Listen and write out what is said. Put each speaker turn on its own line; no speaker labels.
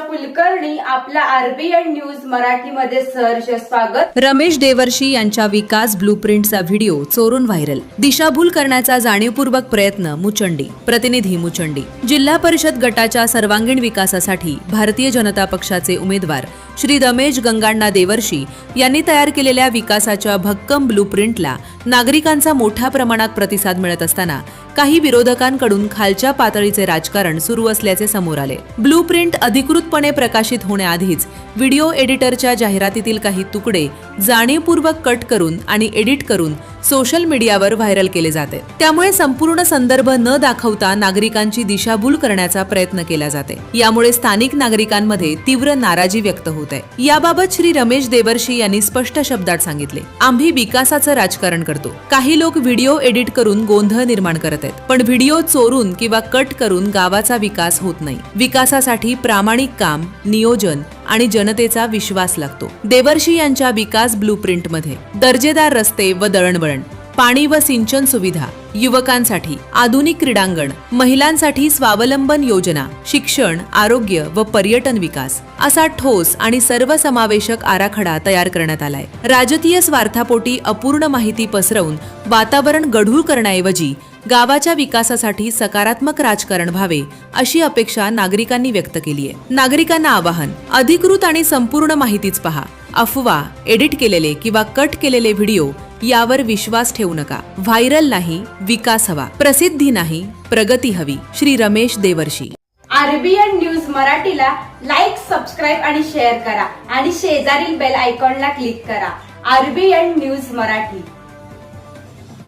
कुलकर्णी. आपला RBN news मराठीमध्ये सहर्ष स्वागत.
रमेश देवर्षी यांच्या विकास ब्लूप्रिंटचा व्हिडिओ चोरून व्हायरल. दिशाभूल करण्याचा जाणीवपूर्वक प्रयत्न मुचंडी. प्रतिनिधी मुचंडी. जिल्हा परिषद गटाच्या सर्वांगीण विकासासाठी भारतीय जनता पक्षाचे उमेदवार श्री रमेश गंगाण्णा देवर्षी यांनी तयार केलेल्या विकासाच्या भक्कम ब्लूप्रिंटला नागरिकांचा मोठ्या प्रमाणात प्रतिसाद मिळत असताना काही विरोधकांकडून खालच्या पातळीचे राजकारण सुरू असल्याचे समोर आले. ब्लूप्रिंट अधिकृतपणे प्रकाशित होण्याआधीच व्हिडिओ एडिटरच्या जाहिरातीतील काही तुकडे जाणीवपूर्वक कट करून आणि एडिट करून सोशल मीडियावर व्हायरल केले जाते. त्यामुळे संपूर्ण संदर्भ न दाखवता नागरिकांची दिशाभूल करण्याचा प्रयत्न केला जाते. यामुळे स्थानिक नागरिकांमध्ये तीव्र नाराजी व्यक्त होत आहे. याबाबत श्री रमेश देवर्षी यांनी स्पष्ट शब्दात सांगितले. आम्ही विकासाचं राजकारण करतो. काही लोक व्हिडिओ एडिट करून गोंधळ निर्माण करत आहेत. पण व्हिडिओ चोरून किंवा कट करून गावाचा विकास होत नाही. विकासासाठी प्रामाणिक काम नियोजन आणि जनतेचा विश्वास लागतो. देवर्षी यांच्या विकास ब्लूप्रिंटमध्ये दर्जेदार रस्ते व दळणवळण पाणी व सिंचन सुविधा युवकांसाठी आधुनिक क्रीडांगण महिलांसाठी स्वावलंबन योजना शिक्षण आरोग्य व पर्यटन विकास असा ठोस आणि सर्वसमावेशक आराखडा तयार करण्यात आलाय. राजकीय स्वार्थापोटी अपूर्ण माहिती पसरवून वातावरण गढूळ करण्याऐवजी गावाच्या विकासासाठी सकारात्मक राजकारण व्हावे अशी अपेक्षा नागरिकांनी व्यक्त केली आहे. नागरिकांना आवाहन अधिकृत आणि संपूर्ण माहितीच पहा. अफवा एडिट केलेले किंवा कट केलेले व्हिडिओ यावर विश्वास ठेवू नका. व्हायरल नाही विकास हवा. प्रसिद्धी नाही प्रगती हवी. श्री रमेश देवर्षी.
आरबीएन न्यूज मराठीला लाईक सबस्क्राईब आणि शेअर करा. आणि शेजारील बेल आयकॉनला क्लिक करा. RBN news Marathi.